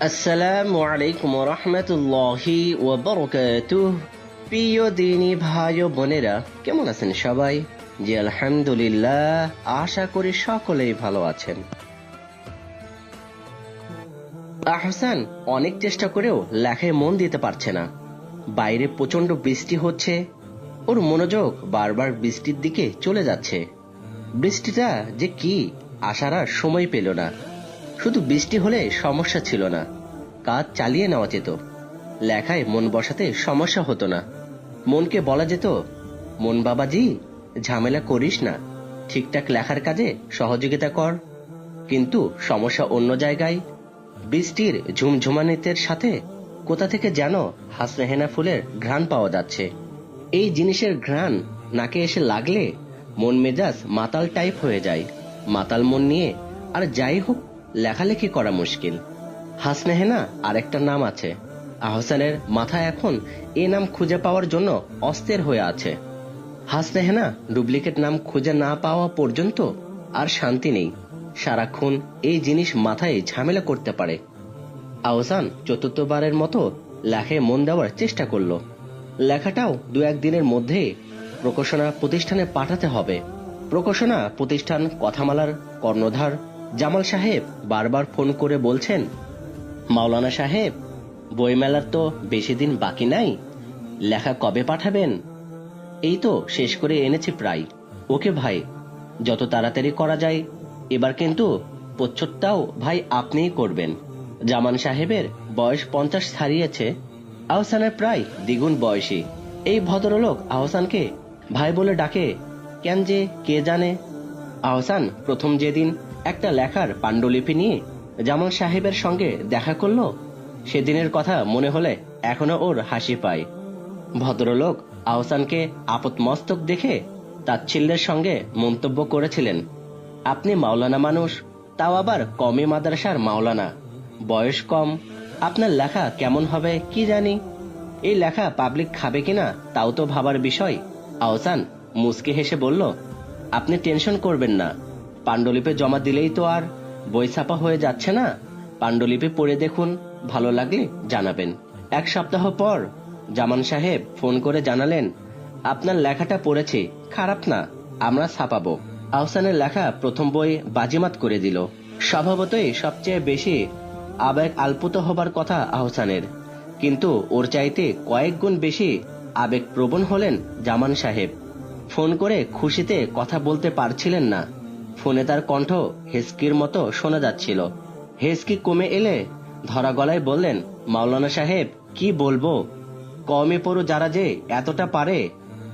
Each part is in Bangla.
আসসালামু আলাইকুম রহমতুল্লাহি ওবরকাতুহ প্রিয় দিনী ভাই ও বোনেরা, কেমন আছেন সবাই? জি, আলহামদুলিল্লাহ, আশা করি সকলেই ভালো আছেন। আহসান, অনেক চেষ্টা করেও লেখায় মন দিতে পারছে না। বাইরে প্রচণ্ড বৃষ্টি হচ্ছে। ওর মনোযোগ বারবার বৃষ্টির দিকে চলে যাচ্ছে। বৃষ্টিটা যে কি, আসার আর সময় পেল না। শুধু বৃষ্টি হলে সমস্যা ছিল না। কাজ চালিয়ে নেওয়া যেত। লেখায় মন বসাতে সমস্যা হতো না। মনকে বলা যেত, মন বাবাজি, ঝামেলা করিস না। ঠিকঠাক লেখার কাজে সহযোগিতা কর। কিন্তু সমস্যা অন্য জায়গায়। বৃষ্টির ঝুমঝুমানিতের সাথে কোথা থেকে যেন হাসনেহেনা ফুলের ঘ্রাণ পাওয়া যাচ্ছে। এই জিনিসের ঘ্রাণ নাকে এসে লাগলে মন মেজাজ মাতাল টাইপ হয়ে যায়। মাতাল মন নিয়ে আর যাই হোক লেখালেখি করা মুশকিল। হাসনেহেনা আরেকটা নাম আছে। আহসানের মাথা এখন এ নাম খুঁজে পাওয়ার জন্য অস্থির হয়ে আছে। হাসনেহেনা ডুপ্লিকেট নাম খুঁজে না পাওয়া পর্যন্ত আর শান্তি নেই। সারাক্ষণ এই জিনিস মাথায় ঝামেলা করতে পারে। আহসান চতুর্থবারের মতো লেখায় মন দেওয়ার চেষ্টা করল। লেখাটাও দু একদিনের মধ্যে প্রকাশনা প্রতিষ্ঠানে পাঠাতে হবে। প্রকাশনা প্রতিষ্ঠান কথামালার কর্ণধার জামাল সাহেব বারবার ফোন করে বলছেন, মাওলানা সাহেব, বইমেলার তো বেশি দিন বাকি নাই, লেখা কবে পাঠাবেন? এই তো শেষ করে এনেছি প্রায়। ওকে ভাই, যত তাড়াতাড়ি করা যায়, এবার কিন্তু প্রচ্ছদটাও ভাই আপনিই করবেন। জামান সাহেবের বয়স পঞ্চাশ ছাড়িয়েছে, আহসানের প্রায় দ্বিগুণ বয়সী। এই ভদ্রলোক আহসানকে ভাই বলে ডাকে, কেন যে কে জানে? আহসান প্রথম যেদিন একটা লেখার পাণ্ডুলিপি নিয়ে জামাল সাহেবের সঙ্গে দেখা করল? সেদিনের কথা মনে হলে এখনও ওর হাসি পায়। ভদ্রলোক আহসানকে আপতমস্তক দেখে তাচ্ছিল্যের সঙ্গে মন্তব্য করেছিলেন। আপনি মাওলানা মানুষ, তাও আবার কমে মাদ্রাসার মাওলানা। বয়স কম, আপনার লেখা কেমন হবে কি জানি? এই লেখা পাবলিক খাবে কিনা তাও তো ভাবার বিষয়। আহসান মুসকে হেসে বলল, আপনি টেনশন করবেন না পাণ্ডুলিপি জমা দিলেই তো আর বই ছাপা হয়ে যাচ্ছে না। পাণ্ডুলিপি পড়ে দেখুন, ভালো লাগলে জানাবেন। এক সপ্তাহ পর জামান সাহেব ফোন করে জানালেন, আপনার লেখাটা পড়েছি, খারাপ না, আমরা ছাপাবো। আহসানের লেখা প্রথম বই বাজিমাত করে দিল। স্বভাবতই সবচেয়ে বেশি আবেগ আলপুত হবার কথা আহসানের। কিন্তু ওর চাইতে কয়েক গুণ বেশি আবেগ প্রবণ হলেন জামান সাহেব। ফোন করে খুশিতে কথা বলতে পারছিলেন না। ফোনে তার কণ্ঠ হেসকির মতো শোনা যাচ্ছিল। হেসকি কমে এলে ধরা গলায় বললেন, মাওলানা সাহেব, কি বলব? কমে পড়ু যারা যে এতটা পারে,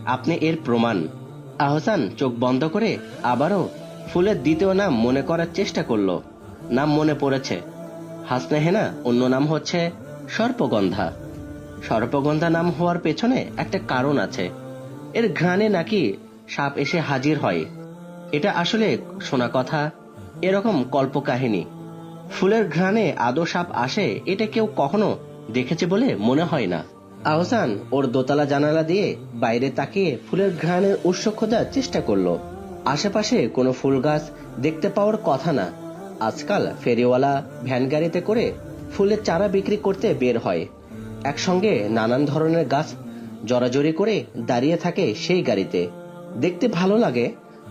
আপনি এর প্রমাণ। আহসান চোখ বন্ধ করে আবারও ফুলের দ্বিতীয় নাম মনে করার চেষ্টা করল। নাম মনে পড়েছে। হাসনেহেনা অন্য নাম হচ্ছে সর্পগন্ধা। সর্পগন্ধা নাম হওয়ার পেছনে একটা কারণ আছে। এর ঘ্রাণে নাকি সাপ এসে হাজির হয়। এটা আসলে শোনা কথা। এরকম কল্পকাহিনী। ফুলের ঘ্রাণে আদো সাপ আসে, এটা কেউ কখনো দেখেছে বলে মনে হয় না। আহসান ওর দোতলা জানালা দিয়ে বাইরে তাকিয়ে ফুলের ঘ্রাণের উৎস খোঁজার চেষ্টা করল। আশেপাশে কোনো ফুল গাছ দেখতে পাওয়ার কথা না। আজকাল ফেরিওয়ালা ভ্যান গাড়িতে করে ফুলের চারা বিক্রি করতে বের হয়। একসঙ্গে নানান ধরনের গাছ জড়াজড়ি করে দাঁড়িয়ে থাকে সেই গাড়িতে। দেখতে ভালো লাগে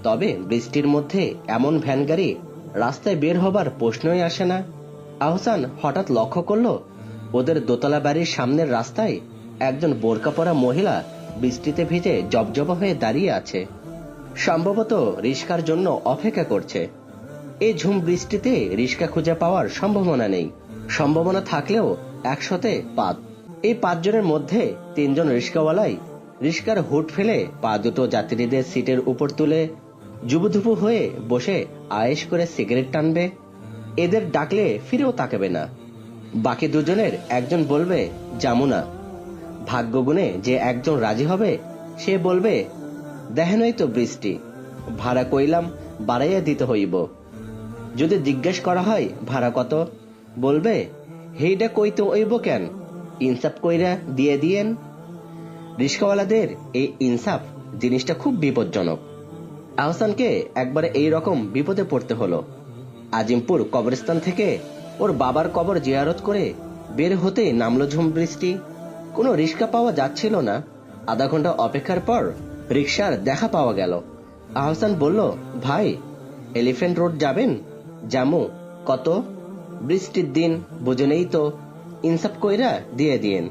তবে বৃষ্টির মধ্যে এমন ভ্যান গাড়ি রাস্তায় বের হবার প্রশ্নই আসে না। আহসান হঠাৎ লক্ষ্য করল, ওদের দোতলা বাড়ির সামনের রাস্তায় একজন বোরকা পরা মহিলা বৃষ্টিতে ভিজে জবজবা হয়ে দাঁড়িয়ে আছে। সম্ভবত রিস্কার জন্য অপেক্ষা করছে। এই ঝুম বৃষ্টিতে রিস্কা খুঁজে পাওয়ার সম্ভাবনা নেই। সম্ভাবনা থাকলেও একশোতে পাঁচ। এই পাঁচজনের মধ্যে তিনজন রিস্কাওয়ালাই রিস্কার হুট ফেলে পা দুটো যাত্রীদের সিটের উপর তুলে জুবুধুবু হয়ে বসে আয়েস করে সিগারেট টানবে। এদের ডাকলে ফিরেও তাকাবে না। বাকি দুজনের একজন বলবে জামুনা ভাগ্যগুণে যে একজন রাজি হবে, সে বলবে, দেখেনই তো বৃষ্টি। ভাড়া কইলাম, বাড়াইয়া দিতে হইব। যদি জিজ্ঞেস করা হয়, ভাড়া কত? বলবে হেইটা কইতে হইব কেন? ইনসাফ কইরা দিয়ে দিয়েন। রিস্কাওয়ালাদের এই ইনসাফ জিনিসটা খুব বিপজ্জনক। আহসানকে একবারে এই রকম বিপদে পড়তে হলো। আজিমপুর কবরস্থান থেকে ওর বাবার কবর জিয়ারত করে বের হতে নামলো ঝুম বৃষ্টি। কোনো রিক্সা পাওয়া যাচ্ছিল না। আধা ঘণ্টা অপেক্ষার পর রিক্সার দেখা পাওয়া গেল। আহসান বলল, ভাই, এলিফ্যান্ট রোড যাবেন? জামু, কত? বৃষ্টির দিন, বুঝেনেই তো। ইনসাফ কইরা দিয়ে দিয়েন।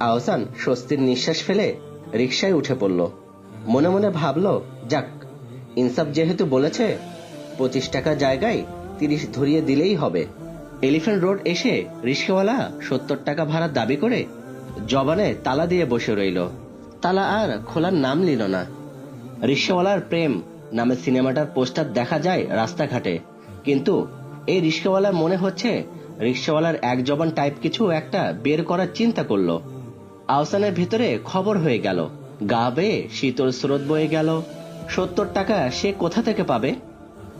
আহসান স্বস্তির নিঃশ্বাস ফেলে রিক্সায় উঠে পড়ল। মনে মনে ভাবলো, যাক ইনসাফ যেহেতু বলেছে, পঁচিশ টাকা জায়গায় তিরিশ ধরিয়ে দিলেই হবে। এলিফ্যান্ট রোড এসে রিক্সাওয়ালা সত্তর টাকা ভাড়া দাবি করে জবানে তালা দিয়ে বসে রইল। তালা আর খোলার নাম নিল না। রিক্সাওয়ালার প্রেম নামে সিনেমাটার পোস্টার দেখা যায় রাস্তাঘাটে। কিন্তু এই রিক্সাওয়ালার মনে হচ্ছে রিক্সাওয়ালার এক জবান টাইপ কিছু একটা বের করার চিন্তা করল। আওসানের ভিতরে খবর হয়ে গেল। গা বেয়ে শীতল স্রোত বয়ে গেল। সত্তর টাকা সে কোথা থেকে পাবে?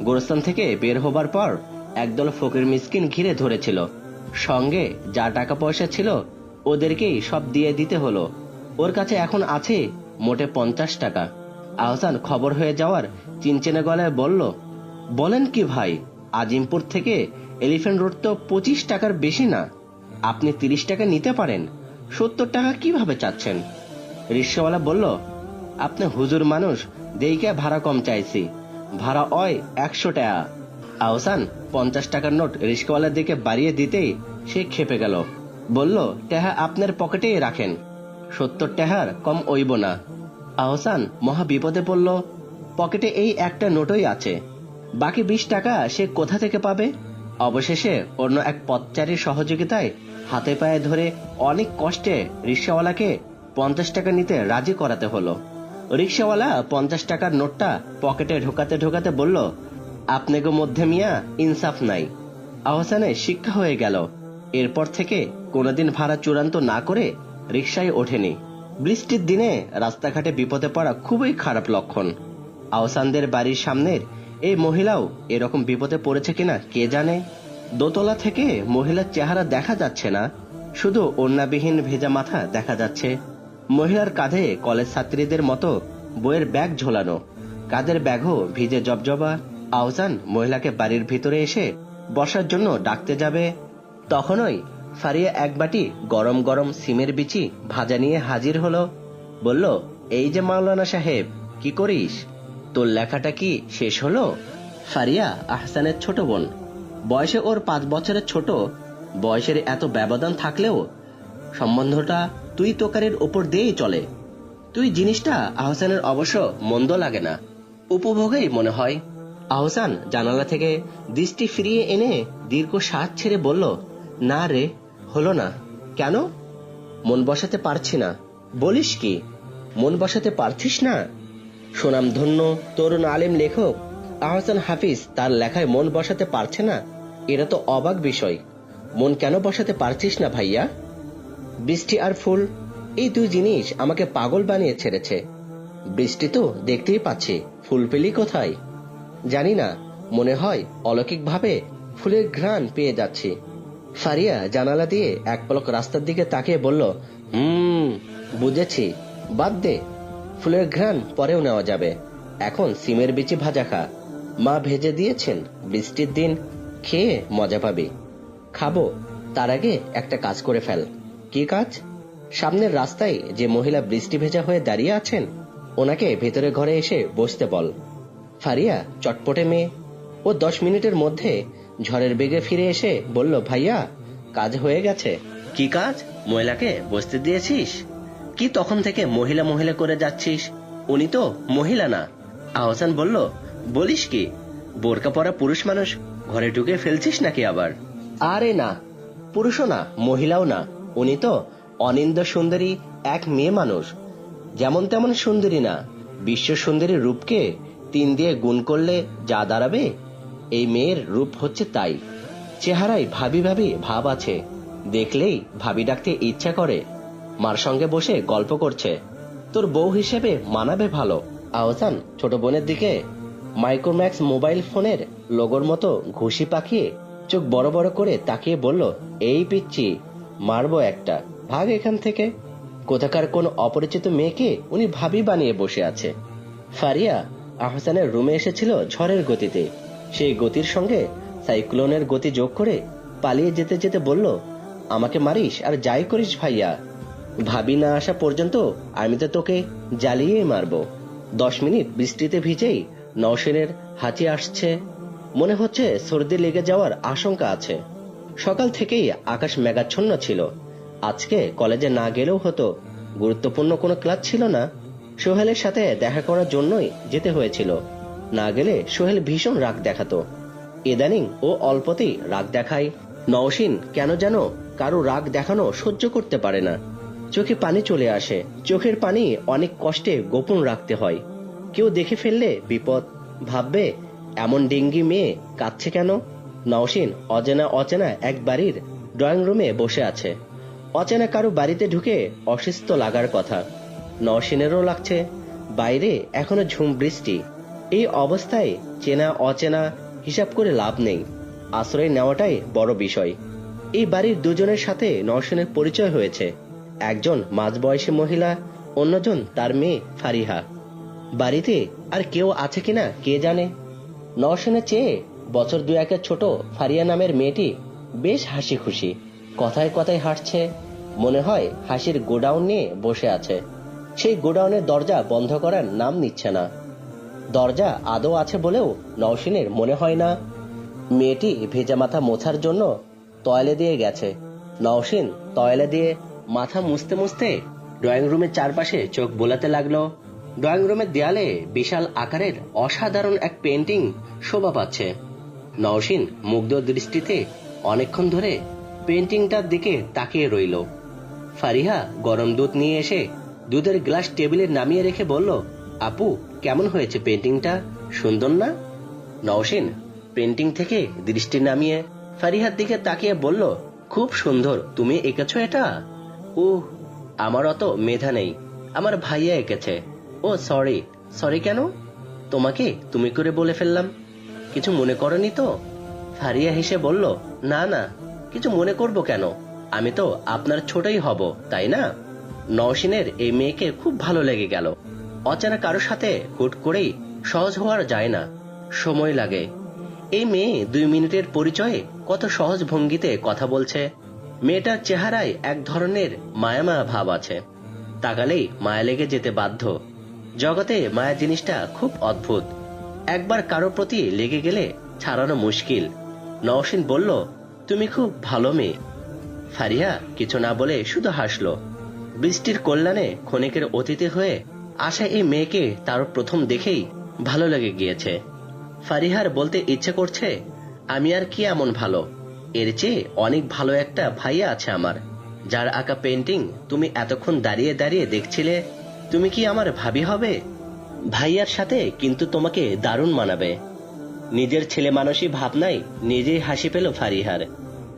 গোরস্থান থেকে বের হবার পর একদল ফকির মিসকিন ঘিরে ধরেছিল। সঙ্গে যা টাকা পয়সা ছিল, ওদেরকেই সব দিয়ে দিতে হলো। ওর কাছে এখন আছে মোটে পঞ্চাশ টাকা। আহসান খবর হয়ে যাওয়ার চিনচেনে গলায় বলল, বলেন কি ভাই, আজিমপুর থেকে এলিফ্যান্ট রোড তো পঁচিশ টাকার বেশি না। আপনি তিরিশ টাকা নিতে পারেন। সত্তর টাকা কীভাবে চাচ্ছেন? রিক্সাওয়ালা বলল, আপনি হুজুর মানুষ দেইকে ভাড়া কম চাইছি। ভাড়া অয় একশো টাকা। আহসান, পঞ্চাশ টাকার নোট রিক্সাওয়ালার দিকে বাড়িয়ে দিতেই সে খেপে গেল। বলল, টেহা আপনার পকেটেই রাখেন। সত্তর টেহার কম ওইব না। আহসান মহা বিপদে পড়ল। পকেটে এই একটা নোটই আছে। বাকি বিশ টাকা সে কোথা থেকে পাবে? অবশেষে অন্য এক পথচারীর সহযোগিতায় হাতে পায়ে ধরে অনেক কষ্টে রিক্সাওয়ালাকে পঞ্চাশ টাকা নিতে রাজি করাতে হলো। রিক্সাওয়ালা পঞ্চাশ টাকার নোটটা পকেটে ঢোকাতে ঢোকাতে বলল আপনাকে মধ্যে মিয়া ইনসাফ নাই। আহসানে শিক্ষা হয়ে গেল। এরপর থেকে কোনোদিন ভাড়া চূড়ান্ত না করে রিক্সায় ওঠেনি। বৃষ্টির দিনে রাস্তাঘাটে বিপদে পড়া খুবই খারাপ লক্ষণ। আহসানদের বাড়ির সামনের এই মহিলাও এরকম বিপদে পড়েছে কিনা কে জানে? দোতলা থেকে মহিলার চেহারা দেখা যাচ্ছে না, শুধু ওড়নাবিহীন ভেজা মাথা দেখা যাচ্ছে। মহিলার কাঁধে কলেজ ছাত্রীদের মতো বইয়ের ব্যাগ ঝোলানো। কাঁধের ব্যাগও ভিজে জবজবা। আহসান মহিলাকে বাড়ির ভিতরে এসে বসার জন্য ডাকতে যাবে। তখনই ফারিয়া এক বাটি গরম গরম সিমের বিচি ভাজা নিয়ে হাজির হলো। বলল, এই যে মাওলানা সাহেব, কি করিস? তোর লেখাটা কি শেষ হলো? ফারিয়া আহসানের ছোট বোন। বয়সে ওর পাঁচ বছরের ছোট। বয়সের এত ব্যবধান থাকলেও সম্বন্ধটা তুই তোকারের উপর দিয়েই চলে। তুই জিনিসটা আহসানের অবশ্য মন্দ লাগে না। উপভোগেই মনে হয়। আহসান জানালা থেকে দৃষ্টি ফিরিয়ে এনে দীর্ঘ শ্বাস ছেড়ে বলল, না রে, হলো না। কেন? মন বসাতে পারছি না। বলিস কি? মন বসাতে পারছিস না? সুনামধন্য তরুণ আলেম লেখক আহসান হাফিজ তার লেখায় মন বসাতে পারছে না। এটা তো অবাক বিষয়। মন কেন বসাতে পারছিস না ভাইয়া? বৃষ্টি আর ফুল, এই দুই জিনিস আমাকে পাগল বানিয়ে ছেড়েছে। বৃষ্টি তো দেখতেই পাচ্ছি ফুল পেলি কোথায়? জানি না, মনে হয় অলৌকিকভাবে ফুলের ঘ্রাণ পেয়ে যাচ্ছি। ফারিয়া জানালা দিয়ে এক পলক রাস্তার দিকে তাকিয়ে বলল, হুম, বুঝেছি, বাদ দে, ফুলের ঘ্রাণ পরেও নেওয়া যাবে। এখন সিমের বিচি ভাজা খা। মা ভেজে দিয়েছেন, বৃষ্টির দিন খেয়ে মজা পাবি। খাব, তার আগে একটা কাজ করে ফেল। কি কাজ? সামনের রাস্তায় যে মহিলা বৃষ্টি ভেজা হয়ে দাঁড়িয়ে আছেন, ওনাকে ভেতরে ঘরে এসে বসতে বল। ফারিয়া, চটপটে মেয়ে। ও দশ মিনিটের মধ্যে ঝড়ের বেগে ফিরে এসে বলল, ভাইয়া, কাজ হয়ে গেছে। কি কাজ? মহিলাকে বসতে দিয়েছিস? কি তখন থেকে মহিলা মহিলা করে যাচ্ছিস? উনি তো মহিলা না। আহসান বলল, বলিস কি? বোরকা পরা পুরুষ মানুষ ঘরে ঢুকে ফেলছিস নাকি আবার? আরে না, পুরুষও না, মহিলাও না। উনি তো অনিন্দ সুন্দরী এক মেয়ে মানুষ। যেমন তেমন সুন্দরী না। বিশ্ব সুন্দরী রূপকে তিন দিয়ে গুণ করলে যা দাঁড়াবে, এই মেয়ের রূপ হচ্ছে তাই। চেহারায় ভাবি ভাবি ভাব আছে। দেখলেই ভাবি ডাকতে ইচ্ছা করে। মার সঙ্গে বসে গল্প করছে। তোর বউ হিসেবে মানাবে ভালো। আহসান, ছোট বোনের দিকে মাইক্রোম্যাক্স মোবাইল ফোনের লোগোর মতো ঘুষি পাকিয়ে চোখ বড় বড় করে তাকিয়ে বলল, এই পিচ্ছি মারবো একটা। ভাগ এখান থেকে। কোথাকার কোন অপরিচিত মেয়েকে উনি ভাবি বানিয়ে বসে আছে। ফারিয়া আহসানের রুমে এসেছিল ঝড়ের গতিতে। সেই গতির সঙ্গে সাইক্লোনের গতি যোগ করে পালিয়ে যেতে যেতে বলল, আমাকে মারিস আর যাই করিস ভাইয়া। ভাবি না আসা পর্যন্ত আমি তো তোকে জ্বালিয়েই মারবো। দশ মিনিট বৃষ্টিতে ভিজেই নওশিনের হাঁচি আসছে। মনে হচ্ছে সর্দি লেগে যাওয়ার আশঙ্কা আছে। সকাল থেকেই আকাশ মেঘাচ্ছন্ন ছিল। আজকে কলেজে না গেলেও হতো। গুরুত্বপূর্ণ কোনো ক্লাস ছিল না। সোহেলের সাথে দেখা করার জন্যই যেতে হয়েছিল। না গেলে সোহেল ভীষণ রাগ দেখাতো। ইদানিং ও অল্পতেই রাগ দেখায়। নওশিন, কেন যেন কারও রাগ দেখানো সহ্য করতে পারে না। চোখে পানি চলে আসে। চোখের পানি অনেক কষ্টে গোপন রাখতে হয়। কেউ দেখে ফেললে বিপদ। ভাববে, এমন ডেঙ্গি মেয়ে কাঁদছে কেন? নওশিন অচেনা অচেনা এক বাড়ির ড্রয়িং রুমে বসে আছে। অচেনা কারও বাড়িতে ঢুকে অসুস্থ লাগার কথা। নওশিনেরও লাগছে। বাইরে এখনও ঝুম বৃষ্টি। এই অবস্থায় চেনা অচেনা হিসাব করে লাভ নেই। আশ্রয় নেওয়াটাই বড় বিষয়। এই বাড়ির দুজনের সাথে নওশিনের পরিচয় হয়েছে। একজন মাঝবয়সী মহিলা, অন্যজন তার মেয়ে ফারিহা। বাড়িতে আর কেউ আছে কিনা কে জানে? নওশনের চেয়ে বছর দু একের ছোট ফারিয়া নামের মেয়েটি বেশ হাসি খুশি। কথায় কথায় হাঁটছে মনে হয় হাসির গোডাউন নিয়ে বসে আছে। সেই গোডাউনের দরজা বন্ধ করার নাম নিচ্ছে না। দরজা আদৌ আছে বলেও নওশিনের মনে হয় না। মেয়েটি ভেজা মাথা মোছার জন্য তয়লে দিয়ে গেছে। নওশিন তয়লে দিয়ে মাথা মুছতে মুছতে ড্রয়িং রুমের চারপাশে চোখ বোলাতে লাগল। ড্রয়িং রুমের দেয়ালে বিশাল আকারের অসাধারণ এক পেন্টিং শোভা পাচ্ছে। নওশিন মুগ্ধ দৃষ্টিতে অনেকক্ষণ ধরে পেন্টিংটার দিকে তাকিয়ে রইল। ফারিহা গরম দুধ নিয়ে এসে দুধের গ্লাস টেবিলে নামিয়ে রেখে বলল, আপু, কেমন হয়েছে পেন্টিংটা? সুন্দর না? নওশিন পেন্টিং থেকে দৃষ্টি নামিয়ে ফারিহার দিকে তাকিয়ে বলল, খুব সুন্দর, তুমি এঁকেছো এটা? ও আমার অত মেধা নেই, আমার ভাইয়া এঁকেছে। ও, সরি সরি কেন? তোমাকে তুমি করে বলে ফেললাম। কিছু মনে করনি তো? ফারিয়া হেসে বলল, না না, কিছু মনে করব কেন? আমি তো আপনার ছোটই হব, তাই না? নওশিনের এই মেয়েকে খুব ভালো লেগে গেল। অচেনা কারও সাথে হুট করেই সহজ হওয়ার যায় না, সময় লাগে। এই মেয়ে দুই মিনিটের পরিচয়ে কত সহজ ভঙ্গিতে কথা বলছে। মেয়েটার চেহারায় এক ধরনের মায়া মায়া ভাব আছে। তাকালেই মায়া লেগে যেতে বাধ্য। জগতে মায়া জিনিসটা খুব অদ্ভুত। একবার কারও প্রতি লেগে গেলে ছাড়ানো মুশকিল। নওশিন বলল, তুমি খুব ভালো মেয়ে। ফারিয়া কিছু না বলে শুধু হাসল। বৃষ্টির কল্যাণে ক্ষণিকের অতীতে হয়ে আসা এই মেয়েকে তার প্রথম দেখেই ভালো লেগে গিয়েছে। ফারিহার বলতে ইচ্ছে করছে, আমি আর কি এমন ভালো? এর চেয়ে অনেক ভালো একটা ভাইয়া আছে আমার। যার আঁকা পেন্টিং তুমি এতক্ষণ দাঁড়িয়ে দাঁড়িয়ে দেখছিলে, তুমি কি আমার ভাবি হবে? ভাইয়ার সাথে কিন্তু তোমাকে দারুণ মানাবে। নিজের ছেলে মানুষই ভাবনাই নিজেই হাসি পেল ফারিহার।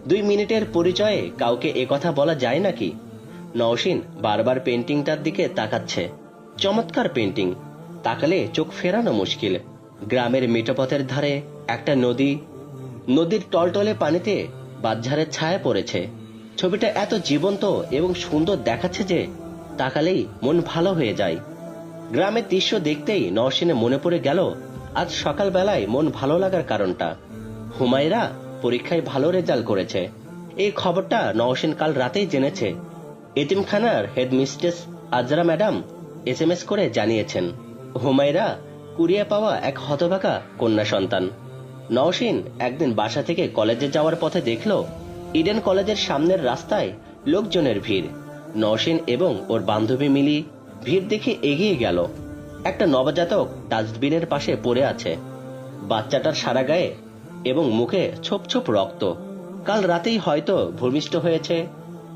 দুই মিনিটের পরিচয়ে কাউকে একথা বলা যায় নাকি? নওশিন বারবার পেন্টিংটার দিকে তাকাচ্ছে। চমৎকার পেন্টিং। তাকালে চোখ ফেরানো মুশকিল। গ্রামের মিটপথের ধারে একটা নদী। নদীর টলটলে পানিতে বাদঝাড়ের ছায়া পড়েছে। ছবিটা এত জীবন্ত এবং সুন্দর দেখাচ্ছে যে তাকালেই মন ভালো হয়ে যায়। গ্রামের দৃশ্য দেখতেই নরসিনে মনে পড়ে গেল, আজ সকালবেলায় মন ভালো লাগার কারণটা। হুমায়রা পরীক্ষায় ভালো রেজাল্ট করেছে। এই খবরটা নওশিন কাল রাতেই জেনেছে। এতিমখানার headmistress Azra madam S M S করে জানিয়েছেন, হুমায়রা কুড়িয়ে পাওয়া এক হতভাগা কন্যা সন্তান। নওশিন একদিন বাসা থেকে কলেজে যাওয়ার পথে দেখল, ইডেন কলেজের সামনের রাস্তায় লোকজনের ভিড়। নওশিন এবং ওর বান্ধবী মিলি ভিড় দেখে এগিয়ে গেল। একটা নবজাতক ডাস্টবিনের পাশে পড়ে আছে। বাচ্চাটার সারা গায়ে এবং মুখে ছোপ ছোপ রক্ত। কাল রাতেই হয়তো ভূমিষ্ঠ হয়েছে।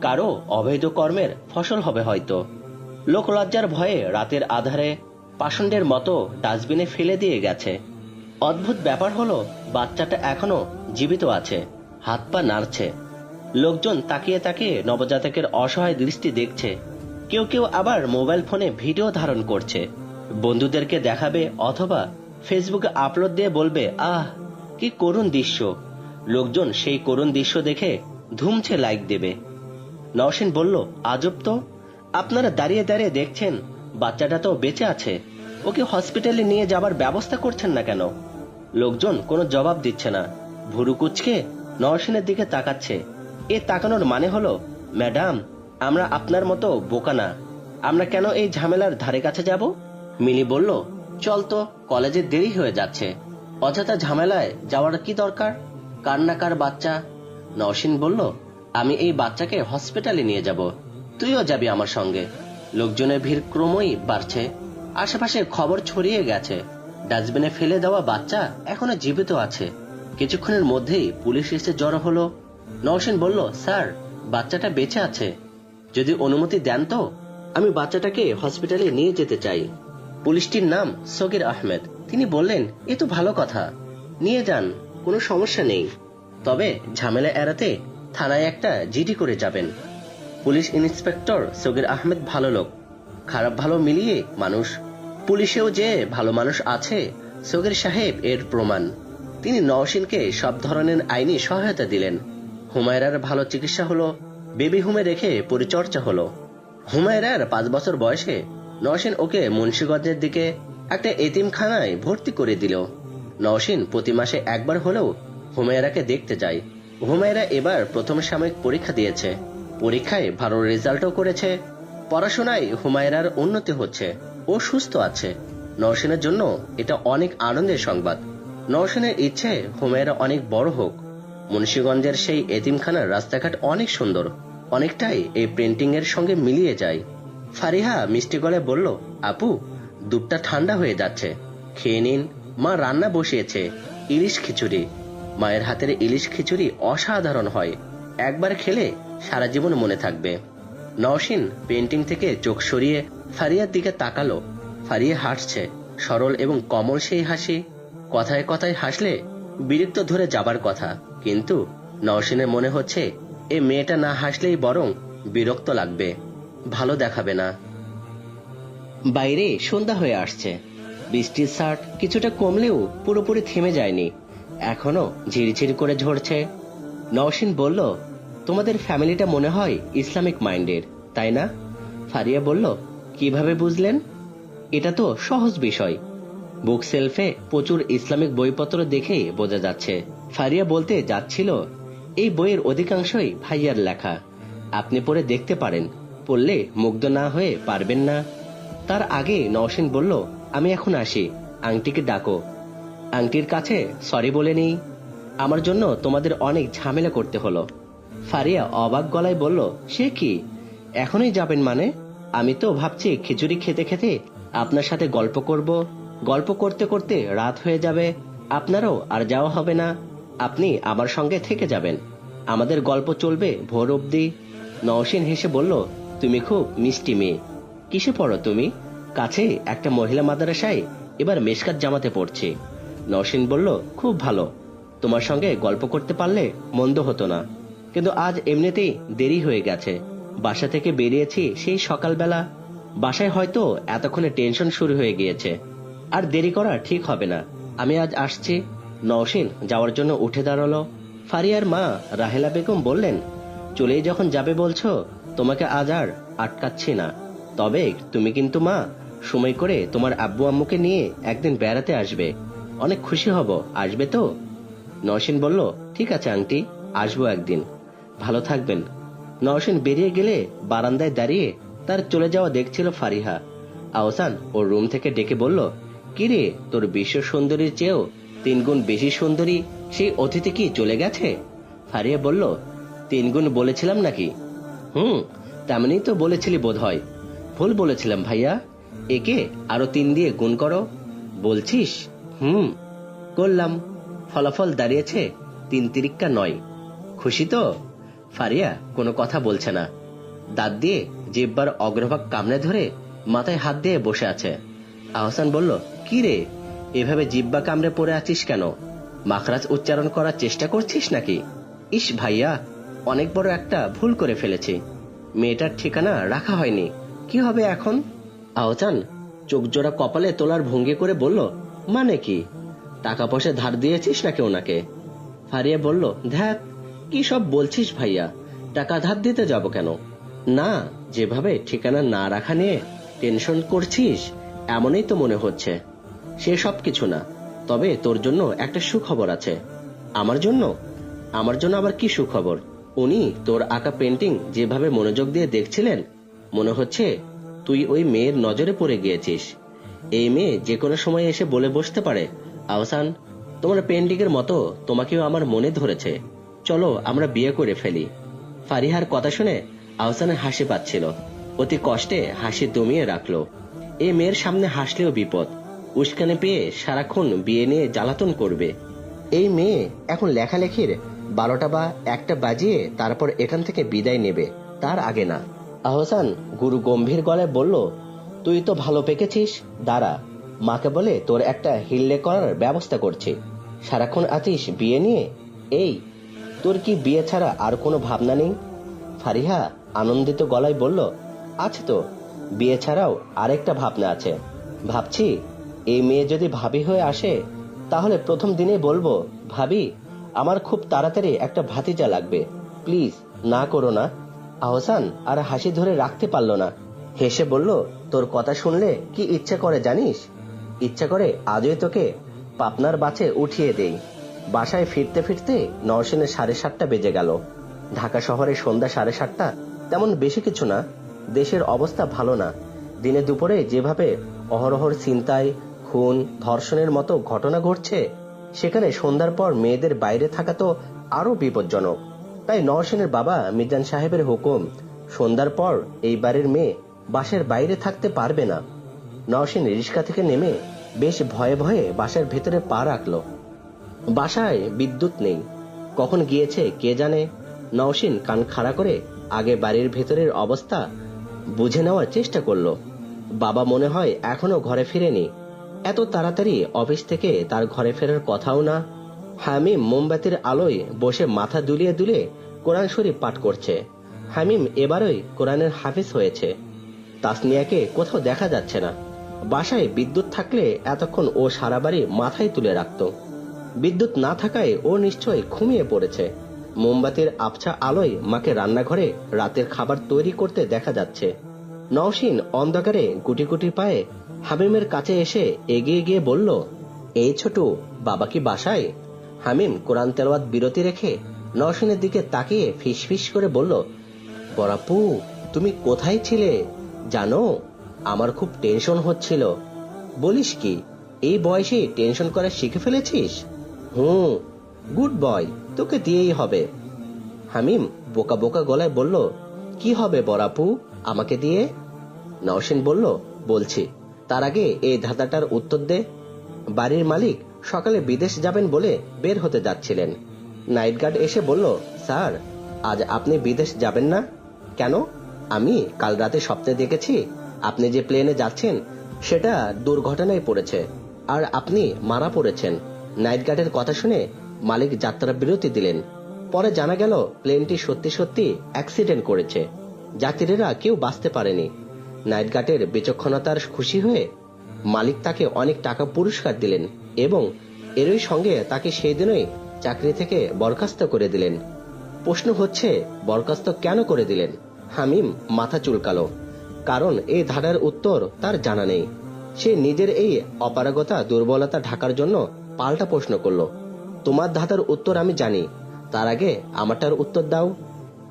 কারও অবৈধ কর্মের ফসল হবে হয়তো। লোকলজ্জার ভয়ে রাতের আধারে পাষণ্ডের মতো ডাস্টবিনে ফেলে দিয়ে গেছে। অদ্ভুত ব্যাপার হলো, বাচ্চাটা এখনও জীবিত আছে। হাত পা নাড়ছে। লোকজন তাকিয়ে তাকিয়ে নবজাতকের অসহায় দৃষ্টি দেখছে। কেউ কেউ আবার মোবাইল ফোনে ভিডিও ধারণ করছে। বন্ধুদেরকে দেখাবে অথবা ফেসবুকে আপলোড দিয়ে বলবে, আহ, কি করুণ দৃশ্য। লোকজন সেই করুণ দৃশ্য দেখে ধুমছে লাইক দেবে। নওশিন বলল, আজব তো। আপনারা দাঁড়িয়ে দাঁড়িয়ে দেখছেন, বাচ্চাটা তো বেঁচে আছে। ওকে হসপিটালে নিয়ে যাবার ব্যবস্থা করছেন না কেন? লোকজন কোনো জবাব দিচ্ছে না। ভুরু কুচকে নওশিনের দিকে তাকাচ্ছে। এ তাকানোর মানে হলো, ম্যাডাম আমরা আপনার মতো বোকা না। আমরা কেন এই ঝামেলার ধারে কাছে যাব? মিলি বলল, চল তো, কলেজে দেরি হয়ে যাচ্ছে। অযথা ঝামেলায় যাওয়ার কি দরকার? কার না কার বাচ্চা। নওশিন বলল, আমি এই বাচ্চাকে হসপিটালে নিয়ে যাব। তুইও যাবি আমার সঙ্গে। লোকজনের ভিড় ক্রমই বাড়ছে। আশেপাশে খবর ছড়িয়ে গেছে। ডাস্টবিনে ফেলে দেওয়া বাচ্চা এখনও জীবিত আছে। কিছুক্ষণের মধ্যেই পুলিশ এসে জড়ো হলো। নওশিন বলল, স্যার, বাচ্চাটা বেঁচে আছে। যদি অনুমতি দেন তো, আমি বাচ্চাটাকে হসপিটালে নিয়ে যেতে চাই। পুলিশটির নাম সগির আহমেদ। তিনি বললেন, এ তো ভালো কথা। নিয়ে যান, কোনো সমস্যা নেই। তবে ঝামেলা এড়াতে থানায় একটা জিডি করে যাবেন। পুলিশ ইন্সপেক্টর সগির আহমেদ ভালো লোক। খারাপ ভালো মিলিয়ে মানুষ। পুলিশেও যে ভালো মানুষ আছে, সগির সাহেব এর প্রমাণ। তিনি নওশিনকে সব ধরনের আইনি সহায়তা দিলেন। হুমায়রার ভালো চিকিৎসা হলো বেবি হোমে রেখে পরিচর্যা হলো। হুমায়রার পাঁচ বছর বয়সে নওশিন ওকে মুন্সিগঞ্জের দিকে একটা এতিমখানায় ভর্তি করে দিল। নওশিন প্রতি মাসে একবার হলেও হুমায়রাকে দেখতে যায়। হুমায়রা এবার প্রথম সাময়িক পরীক্ষা দিয়েছে। পরীক্ষায় ভালো রেজাল্টও করেছে। পড়াশোনায় হুমায়রার উন্নতি হচ্ছে ও সুস্থ আছে। নওশিনের জন্য এটা অনেক আনন্দের সংবাদ। নওশিনের ইচ্ছে হুমায়রা অনেক বড় হোক। মুন্সিগঞ্জের সেই এতিমখানার রাস্তাঘাট অনেক সুন্দর। অনেকটাই এই প্রিন্টিং এর সঙ্গে মিলিয়ে যায়। ফারিহা মিষ্টি গলায় বলল, আপু, দুধটা ঠান্ডা হয়ে যাচ্ছে। খেয়ে নিন। মা রান্না বসিয়েছে, ইলিশ খিচুড়ি। মায়ের হাতের ইলিশ খিচুড়ি অসাধারণ হয়। একবার খেলে সারা জীবন মনে থাকবে। নওশিন পেন্টিং থেকে চোখ সরিয়ে ফারিয়ার দিকে তাকালো। ফারিয়া হাসছে, সরল এবং কমল সেই হাসি। কথায় কথায় হাসলে বিরক্ত ধরে যাবার কথা। কিন্তু নওশিনের মনে হচ্ছে, এ মেয়েটা না হাসলেই বরং বিরক্ত লাগবে, ভালো দেখাবে না। বাইরে সন্ধ্যা হয়ে আসছে। বৃষ্টির শার্ট কিছুটা কমলেও পুরোপুরি থেমে যায়নি। এখনও ঝিরঝির করে ঝরছে। নওশিন বলল, তোমাদের ফ্যামিলিটা মনে হয় ইসলামিক মাইন্ডের, তাই না? ফারিয়া বলল, কীভাবে বুঝলেন? এটা তো সহজ বিষয়। বুক সেলফে প্রচুর ইসলামিক বইপত্র দেখেই বোঝা যাচ্ছে। ফারিয়া বলতে যাচ্ছিল, এই বইয়ের অধিকাংশই ভাইয়ার লেখা। আপনি পড়ে দেখতে পারেন। পড়লে মুগ্ধ না হয়ে পারবেন না। তার আগে নওশিন বলল, আমি এখন আসি। আংটিকে ডাকো। আংটির কাছে সরি বলে নেই। আমার জন্য তোমাদের অনেক ঝামেলা করতে হলো। ফারিয়া অবাক গলায় বলল, সে কি? এখনই যাবেন মানে? আমি তো ভাবছি খিচুড়ি খেতে খেতে আপনার সাথে গল্প করব। গল্প করতে করতে রাত হয়ে যাবে। আপনারও আর যাওয়া হবে না। আপনি আমার সঙ্গে থেকে যাবেন। আমাদের গল্প চলবে ভোর অবধি। নওশিন হেসে বলল, তুমি খুব মিষ্টি মেয়ে। কিসে পড়ো তুমি? কাছে একটা মহিলা মাদ্রাসায় এবার মেশকাত জামাতে পড়ছি। নওশিন বলল, খুব ভালো। তোমার সঙ্গে গল্প করতে পারলে মন্দ হতো না। কিন্তু আজ এমনিতেই দেরি হয়ে গেছে। বাসা থেকে বেরিয়েছি সেই সকালবেলা। বাসায় হয়তো এতক্ষণে টেনশন শুরু হয়ে গিয়েছে। আর দেরি করা ঠিক হবে না। আমি আজ আসছি। নওশিন যাওয়ার জন্য উঠে দাঁড়াল। ফারিয়ার মা রাহেলা বেগম বললেন, চলেই যখন যাবে বলছো, তোমাকে আজ আর আটকাচ্ছি না। তবে তুমি কিন্তু মা, সময় করে তোমার আব্বু আম্মুকে নিয়ে একদিন বেড়াতে আসবে। অনেক খুশি হব, আসবে তো? নওশিন বলল, ঠিক আছে আংটি আসব একদিন। ভালো থাকবেন। নওশিন বেরিয়ে গেলে বারান্দায় দাঁড়িয়ে তার চলে যাওয়া দেখছিল ফারিহা। আহসান ওর রুম থেকে ডেকে বলল, কিরে, তোর বিশ্ব সুন্দরীর চেয়েও তিন গুণ বেশি সুন্দরী সেই অতিথি কি চলে গেছে? ফারিয়া বলল তিন গুণ বলেছিলাম নাকি? হুম তেমনি তো বলেছিলি বোধ হয় ভুল বলেছিলাম ভাইয়া। একে আরও তিন দিয়ে গুণ করো। বলছিস? হুম, করলাম। ফলাফল দাঁড়িয়েছে তিন তিরিক্কা নয়। খুশি তো? ফারিয়া কোনো কথা বলছে না। দাঁত দিয়ে জিব্বার অগ্রভাগ কামড়ে ধরে মাথায় হাত দিয়ে বসে আছে। আহসান বলল, কি রে এভাবে জিব্বা কামড়ে পড়ে আছিস কেন? মাখরাজ উচ্চারণ করার চেষ্টা করছিস নাকি? ইস ভাইয়া, অনেক বড় একটা ভুল করে ফেলেছি। মেয়েটার ঠিকানা রাখা হয়নি। কি হবে এখন? আহসান চোখ জোড়া কপালে তোলার ভঙ্গি করে বলল মানে কি? টাকা পয়সা ধার দিয়েছিস নাকি ওনাকে? ফারিয়া বলল, ধ্যাত, কি সব বলছিস ভাইয়া? টাকা ধার দিতে যাব কেন? না, যেভাবে ঠিকানা না রাখা নিয়ে টেনশন করছিস, এমনই তো মনে হচ্ছে। সে সব কিছু না। তবে তোর জন্য একটা সুখবর আছে। আমার জন্য? আমার জন্য আবার কি সুখবর? উনি তোর আঁকা পেন্টিং যেভাবে মনোযোগ দিয়ে দেখছিলেন, মনে হচ্ছে তুই ওই মেয়ের নজরে পড়ে গিয়েছিস। এই মেয়ে যে কোনো সময় এসে বলে বসতে পারে, আহসান, তোমার পেন্টিং এর মতো তোমাকেও আমার মনে ধরেছে। চলো আমরা বিয়ে করে ফেলি। ফারিহার কথা শুনে আহসানের হাসি পাচ্ছিল। অতি কষ্টে হাসি দমিয়ে রাখল। এই মেয়ের সামনে হাসলেও বিপদ। উস্কানে পেয়ে সারাক্ষণ বিয়ে নিয়ে জ্বালাতন করবে। এই মেয়ে এখন লেখালেখির বারোটা বা একটা বাজিয়ে তারপর এখান থেকে বিদায় নেবে, তার আগে না। আহসান গুরু গম্ভীর গলায় বলল, তুই তো ভালো পেকেছিস, দাঁড়া। মাকে বলে তোর একটা হিল্লে করার ব্যবস্থা করছি। সারাক্ষণ আছিস বিয়ে নিয়ে? এই, তোর কি বিয়ে ছাড়া আর কোনো ভাবনা নেই? ফারিহা আনন্দিত গলায় বলল, আছে তো। বিয়ে ছাড়াও আরেকটা ভাবনা আছে। ভাবছি এই মেয়ে যদি ভাবি হয়ে আসে, তাহলে প্রথম দিনে বলব, ভাবি, আমার খুব তাড়াতাড়ি একটা ভাতিজা লাগবে। প্লিজ, না করো না। আহসান আর হাসি ধরে রাখতে পারল না। হেসে বলল, তোর কথা শুনলে কি ইচ্ছে করে জানিস? ইচ্ছা করে আজই তোকে পাপনার বাছে উঠিয়ে দেই। বাসায় ফিরতে ফিরতে নরসিনের সাড়ে সাতটা বেজে গেল। ঢাকা শহরে সন্ধ্যা সাড়ে সাতটা তেমন বেশি কিছু না, দেশের অবস্থা ভালো না। দিনে দুপুরে যেভাবে অহরহর চিন্তায় খুন, ধর্ষণের মতো ঘটনা ঘটছে। সেখানে সন্ধ্যার পর মেয়েদের বাইরে থাকা তো আরও বিপজ্জনক। তাই নরসেনের বাবা মিজান সাহেবের হুকুম, সন্ধ্যার পর এই বাড়ির মেয়ে বাসের বাইরে থাকতে পারবে না। নরসিন রিক্সা থেকে নেমে বেশ ভয়ে ভয়ে বাসার ভেতরে পা রাখল। বাসায় বিদ্যুৎ নেই। কখন গিয়েছে কে জানে? নওশিন কান খাড়া করে আগে বাড়ির ভেতরের অবস্থা বুঝে নেওয়ার চেষ্টা করল। বাবা মনে হয় এখনও ঘরে ফিরেনি। এত তাড়াতাড়ি অফিস থেকে তার ঘরে ফেরার কথাও না। হামিম মোমবাতির আলোয় বসে মাথা দুলিয়ে দুলিয়ে কোরআন শরীফ পাঠ করছে। হামিম এবারই কোরআনের হাফিজ হয়েছে। তাসনিয়াকে কোথাও দেখা যাচ্ছে না। বাসায় বিদ্যুৎ থাকলে এতক্ষণ ও সারা বাড়ি মাথায় তুলে রাখত। বিদ্যুৎ না থাকায় ও নিশ্চয় ঘুমিয়ে পড়েছে। মোমবাতির আবছা আলোয় মাকে রান্নাঘরে রাতের খাবার তৈরি করতে দেখা যাচ্ছে। নওশিন অন্ধকারে গুটি গুটি পায়ে হামিমের কাছে এসে এগিয়ে গিয়ে বলল, এই ছোট, বাবা কি বাসায়? হামিম কোরআন তেলাওয়াত বিরতি রেখে নওশিনের দিকে তাকিয়ে ফিস ফিস করে বলল বরাপু তুমি কোথায় ছিলে? জানো, আমার খুব টেনশন হচ্ছিল। বলিস কি, এই বয়সে টেনশন করা শিখে ফেলেছিস? হুম, গুড বয়, তোকে দিয়েই হবে। হামিম বোকা বোকা গলায় বলল, কি হবে বরাপু আমাকে দিয়ে? নওশিন বলল, বলছি। তার আগে এই ধাঁধাটার উত্তর দে। বাড়ির মালিক সকালে বিদেশ যাবেন বলে বের হতে যাচ্ছিলেন। নাইট গার্ড এসে বলল, স্যার, আজ আপনি বিদেশ যাবেন না? কেন? আমি কাল রাতে স্বপ্নে দেখেছি, আপনি যে প্লেনে যাচ্ছেন, সেটা দুর্ঘটনায় পড়েছে, আর আপনি মারা পড়েছেন। নাইট গার্ডের কথা শুনে মালিক যাত্রা বিরতি দিলেন। পরে জানা গেল, প্লেনটি সত্যি সত্যি অ্যাক্সিডেন্ট করেছে। যাত্রীরা কেউ বাঁচতে পারেনি। নাইট গার্ডের বিচক্ষণতার খুশি হয়ে মালিক তাকে অনেক টাকা পুরস্কার দিলেন এবং এরই সঙ্গে তাকে সেই দিনই চাকরি থেকে বরখাস্ত করে দিলেন। প্রশ্ন হচ্ছে, বরখাস্ত কেন করে দিলেন? হামিম মাথা চুলকালো, কারণ এই ধারার উত্তর তার জানা নেই। সে নিজের এই অপারগতা দুর্বলতা ঢাকার জন্য পাল্টা প্রশ্ন করল, তোমার ধাঁধার উত্তর আমি জানি, তার আগে আমারটার উত্তর দাও।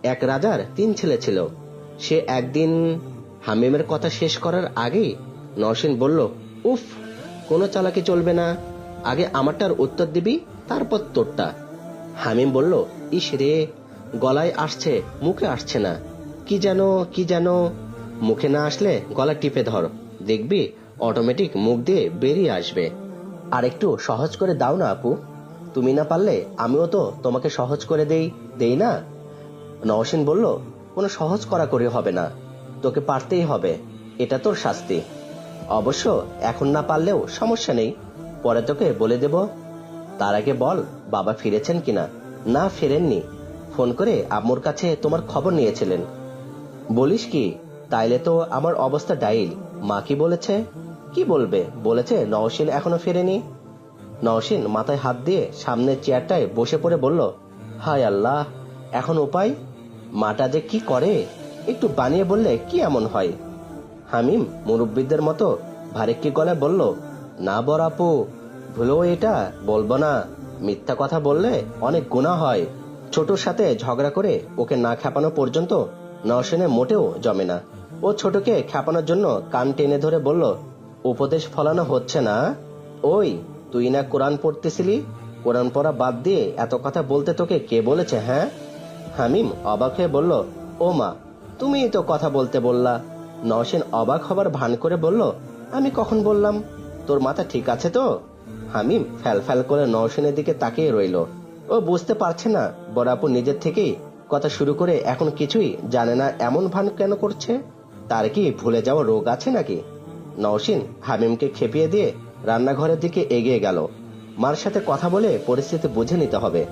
এক রাজার তিন ছেলে ছিল, সে একদিন হামিমের কথা শেষ করার আগেই নরসিন বলল, উফ, কোনো চালাকি চলবে না। আগে আমারটার উত্তর দিবি, তারপর তোরটা। হামিম বলল, ইস রে, গলায় আসছে, মুখে আসছে না। কি যেন কি যেন। মুখে না আসলে গলা টিপে ধর। দেখবি, অটোমেটিক মুখ দিয়ে বেরিয়ে আসবে। আর একটু সহজ করে দাও না আপু। তুমি না পারলে আমিও তো তোমাকে সহজ করে দেই দেই না? নওশিন বলল, কোনো সহজ করা করে হবে না। তোকে পারতেই হবে। এটা তোর শাস্তি। অবশ্য এখন না পারলেও সমস্যা নেই। পরে তোকে বলে দেব। তার আগে বল, বাবা ফিরেছেন কিনা? না, ফেরেননি। ফোন করে আম্মুর কাছে তোমার খবর নিয়েছিলেন। বলিস কি, তাইলে তো আমার অবস্থা ডাইল। মা কি বলেছে? কি বলবে? বলেছে নওশিন এখনও ফেরেনি। নওশিন মাথায় হাত দিয়ে সামনের চেয়ারটায় বসে পড়ে বলল, হায় আল্লাহ, এখন উপায়? মাটা যে কি করে? একটু বানিয়ে বললে কি এমন হয়? হামিম মুরব্বীদের মতো ভারেক্কি গলায় বলল, না বর আপু ভুলেও এটা, বলব না। মিথ্যা কথা বললে অনেক গুণা হয়। ছোটর সাথে ঝগড়া করে ওকে না খেপানো পর্যন্ত নওশিনের মোটেও জমে না। ও ছোটকে খেপানোর জন্য কান টেনে ধরে বলল, উপদেশ ফলানো হচ্ছে না। ওই, তুই না কোরআন পড়তেছিলি? কোরআন পড়া বাদ দিয়ে এত কথা বলতে তোকে কে বলেছে হ্যাঁ? হামিম অবাক হয়ে বলল, ও মা তুমি তো কথা বলতে বললা। নওশিন অবাক হবার ভান করে বলল, আমি কখন বললাম? তোর মাথা ঠিক আছে তো? হামিম ফ্যাল ফ্যাল করে নওশিনের দিকে তাকিয়ে রইল। ও বুঝতে পারছে না, বড়াপু নিজের থেকেই কথা শুরু করে এখন কিছুই জানে না, এমন ভান কেন করছে? তার কি ভুলে যাওয়া রোগ আছে নাকি? নওশিন হামিমকে খেপিয়ে দিয়ে রান্নাঘরের দিকে এগিয়ে গেল। মার সাথে কথা বলে পরিস্থিতি বুঝে নিতে হবে।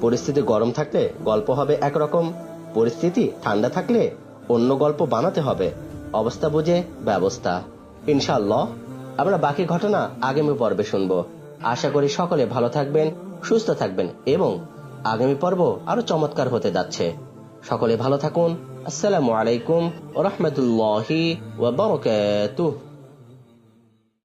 পরিস্থিতি গরম থাকলে গল্প হবে একরকম, পরিস্থিতি ঠান্ডা থাকলে অন্য গল্প বানাতে হবে। অবস্থা বুঝে, ব্যবস্থা। ইনশাল্লাহ আমরা বাকি ঘটনা আগামী পর্বে শুনব। আশা করি সকলে ভালো থাকবেন, সুস্থ থাকবেন এবং আগামী পর্ব আরও চমৎকার হতে যাচ্ছে। সকলে ভালো থাকুন। আসসালামু আলাইকুম রহমতুল্লাহ